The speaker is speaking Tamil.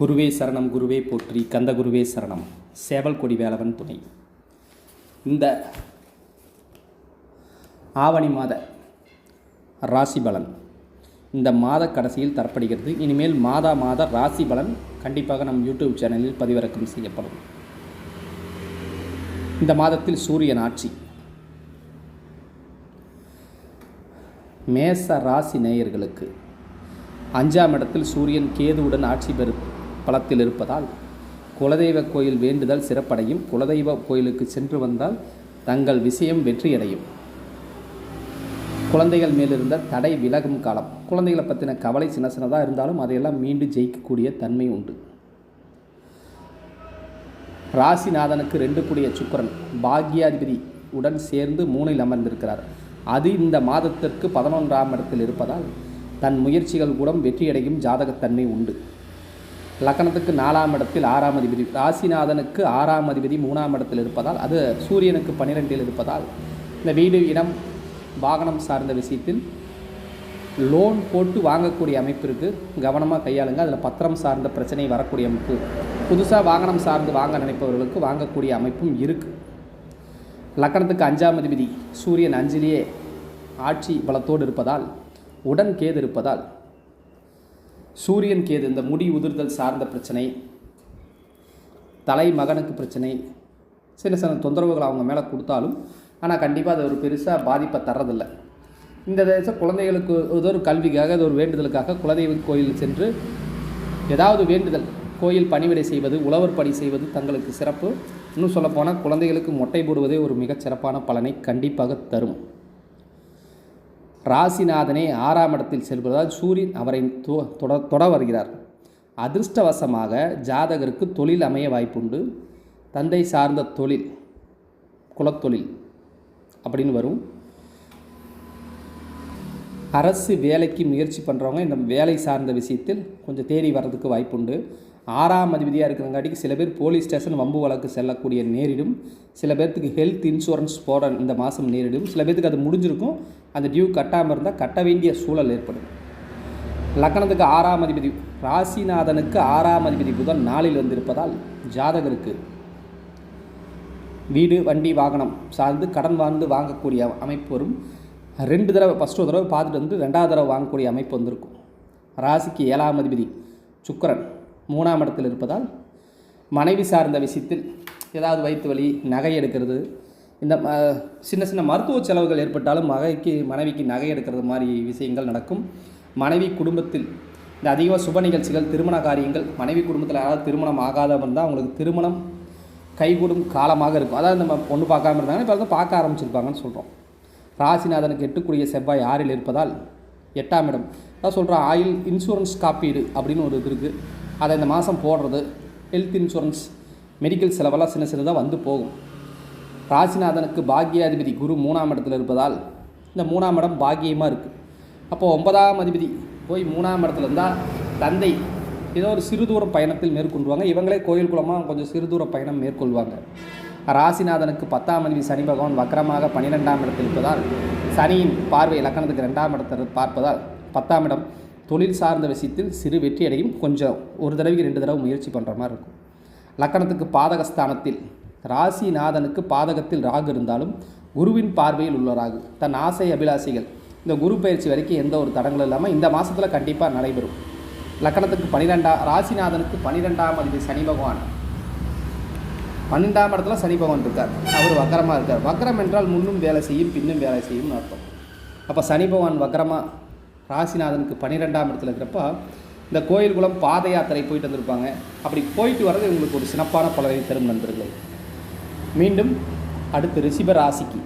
குருவே சரணம் குருவே போற்றி கந்த குருவே சரணம் சேவல் கொடி வேலவன் துணை. இந்த ஆவணி மாத ராசி பலன். இந்த மாத கடைசியில் தரப்படுகிறது. இனிமேல் மாதா மாத ராசி பலன் கண்டிப்பாக நம் யூடியூப் சேனலில் பதிவிறக்கம் செய்யப்படும். இந்த மாதத்தில் சூரியன் ஆட்சி. மேச ராசி நேயர்களுக்கு அஞ்சாம் இடத்தில் சூரியன் கேதுவுடன் ஆட்சி பெறு பலத்தில் இருப்பதால் குலதெய்வ கோயில் வேண்டுதல் சிறப்படையும். குலதெய்வ கோயிலுக்கு சென்று வந்தால் தங்கள் விஷயம் வெற்றியடையும். குழந்தைகள் மேலிருந்த தடை விலகும் காலம். குழந்தைகளை பற்றின கவலை சின்ன சின்னதாக இருந்தாலும் அதையெல்லாம் மீண்டும் ஜெயிக்கக்கூடிய தன்மை உண்டு. ராசிநாதனுக்கு ரெண்டு கூடிய சுக்கரன். பாக்யாதிபதி உடன் சேர்ந்து மூணில் அமர்ந்திருக்கிறார். அது இந்த மாதத்திற்கு பதினொன்றாம் இடத்தில் இருப்பதால் தன் முயற்சிகள் கூட வெற்றியடையும் ஜாதகத்தன்மை உண்டு. லக்கணத்துக்கு நாலாம் இடத்தில் ஆறாம் அதிபதி ராசிநாதனுக்கு ஆறாம் அதிபதி மூணாம் இடத்தில் இருப்பதால் அது சூரியனுக்கு பன்னிரெண்டில் இருப்பதால் இந்த வீடு இடம் வாகனம் சார்ந்த விஷயத்தில் லோன் போட்டு வாங்கக்கூடிய அமைப்பு இருக்குது கவனமாக கையாளுங்க. அதில் பத்திரம் சார்ந்த பிரச்சனை வரக்கூடிய அமைப்பு. புதுசாக வாகனம் சார்ந்து வாங்க நினைப்பவர்களுக்கு வாங்கக்கூடிய அமைப்பும் இருக்குது லக்கணத்துக்கு அஞ்சாம் அதிபதி சூரியன் அஞ்சிலேயே ஆட்சி பலத்தோடு இருப்பதால் உடன் கேது இருப்பதால் சூரியன் கேது இந்த முடி உதிர்தல் சார்ந்த பிரச்சனை தலை மகனுக்கு பிரச்சனை சின்ன சின்ன தொந்தரவுகள் அவங்க மேலே கொடுத்தாலும் ஆனால் கண்டிப்பாக அது ஒரு பெருசாக பாதிப்பை தர்றதில்லை. இந்த தேசம் குழந்தைகளுக்கு ஏதோ ஒரு கல்விக்காக ஏதோ ஒரு வேண்டுதலுக்காக குலதெய்வ கோயில் சென்று ஏதாவது வேண்டுதல் கோயில் பணிவிடை செய்வது உழவர் பணி செய்வது தங்களுக்கு சிறப்பு. இன்னும் சொல்லப்போனால் குழந்தைகளுக்கு மொட்டை போடுவதே ஒரு மிகச்சிறப்பான பலனை கண்டிப்பாக தரும். ராசிநாதனே ஆறாம் இடத்தில் செல்வதால் சூரியன் அவரை தொ- தொட தொட வருகிறார். அதிர்ஷ்டவசமாக ஜாதகருக்கு தொழில் அமைய வாய்ப்புண்டு. தந்தை சார்ந்த தொழில் குலத்தொழில் அப்படின்னு வரும். அரசு வேலைக்கு முயற்சி பண்ணுறவங்க இந்த வேலை சார்ந்த விஷயத்தில் கொஞ்சம் தேடி வர்றதுக்கு வாய்ப்புண்டு. ஆறாம் அதிபதியாக இருக்கிறங்காட்டிக்கு சில பேர் போலீஸ் ஸ்டேஷன் வம்பு வழக்கு செல்லக்கூடிய நேரிடும். சில பேர்த்துக்கு ஹெல்த் இன்சூரன்ஸ் போட இந்த மாதம் நேரிடும். சில பேர்த்துக்கு அது முடிஞ்சிருக்கும். அந்த டியூ கட்டாமல் இருந்தால் கட்ட வேண்டிய சூழல் ஏற்படும். லக்கணத்துக்கு ஆறாம் அதிபதி ராசிநாதனுக்கு ஆறாம் அதிபதி புதன் நாளில் வந்திருப்பதால் ஜாதகருக்கு வீடு வண்டி வாகனம் சார்ந்து கடன் வாழ்ந்து வாங்கக்கூடிய அமைப்பு வரும். ரெண்டு தடவை ஃபஸ்ட்டு ஒரு தடவை பார்த்துட்டு வந்து ரெண்டாவது தடவை வாங்கக்கூடிய அமைப்பு வந்திருக்கும். ராசிக்கு ஏழாம் அதிபதி சுக்கரன். மூணாம் இடத்தில் இருப்பதால் மனைவி சார்ந்த விஷயத்தில் ஏதாவது வயிற்று வலி நகை எடுக்கிறது இந்த ம- சின்ன சின்ன மருத்துவ செலவுகள் ஏற்பட்டாலும் மகைக்கு மனைவிக்கு நகை எடுக்கிறது மாதிரி விஷயங்கள் நடக்கும். மனைவி குடும்பத்தில் இந்த அதிகமாக சுப நிகழ்ச்சிகள் திருமண காரியங்கள் மனைவி குடும்பத்தில் யாராவது திருமணம் ஆகாதவங்க இருந்தால் அவங்களுக்கு திருமணம் கைகூடும் காலமாக இருக்கும். அதாவது நம்ம பொண்ணு பார்க்காம இருந்தாங்கன்னா இப்போ வந்து பார்க்க ஆரம்பிச்சிருப்பாங்கன்னு சொல்கிறோம் ராசிநாதனுக்கு எட்டுக்குரிய செவ்வாய் ஆறில் இருப்பதால் எட்டாம் இடம். அதான் சொல்கிறோம் ஆயில் இன்சூரன்ஸ் காப்பீடு அப்படின்னு ஒரு இது இருக்குது அதை இந்த மாதம் போடுறது ஹெல்த் இன்சூரன்ஸ் மெடிக்கல் செலவெல்லாம் சின்ன சின்னதாக வந்து போகும். ராசிநாதனுக்கு பாக்யாதிபதி குரு மூணாம் இடத்துல இருப்பதால் இந்த மூணாம் இடம் பாக்கியமாக இருக்குது அப்போது ஒன்பதாம் அதிபதி போய் மூணாம் இடத்துல இருந்தால் தந்தை ஏதோ ஒரு சிறு தூர பயணத்தில் மேற்கொள்வாங்க. இவங்களே கோயில் குளமாக கொஞ்சம் சிறு தூர பயணம் மேற்கொள்வாங்க. ராசிநாதனுக்கு பத்தாம் அதிபதி சனி பகவான் வக்கரமாக பன்னிரெண்டாம் இடத்தில் இருப்பதால் சனியின் பார்வை இலக்கணத்துக்கு ரெண்டாம் இடத்தில் பார்ப்பதால் பத்தாம் இடம் தொழில் சார்ந்த விஷயத்தில் சிறு வெற்றி அடையும். கொஞ்சம் ஒரு தடவைக்கு ரெண்டு தடவை முயற்சி பண்ணுற மாதிரி இருக்கும். லக்கணத்துக்கு பாதகஸ்தானத்தில் ராசிநாதனுக்கு பாதகத்தில் ராகு இருந்தாலும் குருவின் பார்வையில் உள்ள ராகு தன் ஆசை அபிலாசிகள் இந்த குரு பயிற்சி வரைக்கும் எந்த ஒரு தடங்களும் இல்லாமல் இந்த மாதத்தில் கண்டிப்பாக நடைபெறும். லக்கணத்துக்கு பன்னிரெண்டாம் ராசிநாதனுக்கு பன்னிரெண்டாம் அதிபதி சனி பகவான். பன்னெண்டாம் இடத்துல சனி பகவான் இருக்கார். அவர் வக்கரமாக இருக்கார். வக்கரம் என்றால் முன்னும் வேலை செய்யும் பின்னும் வேலை செய்யும்னு அர்த்தம். அப்போ சனி பகவான் வக்கரமாக ராசிநாதனுக்கு பன்னிரெண்டாம் இடத்துல இருக்கிறப்ப இந்த கோயில் குளம் பாத யாத்திரை போயிட்டு வந்திருப்பாங்க. அப்படி போயிட்டு வர்றது உங்களுக்கு ஒரு சிறப்பான பலனை தரும் நண்பர்களே. மீண்டும் அடுத்து ரிஷிப ராசிக்கு.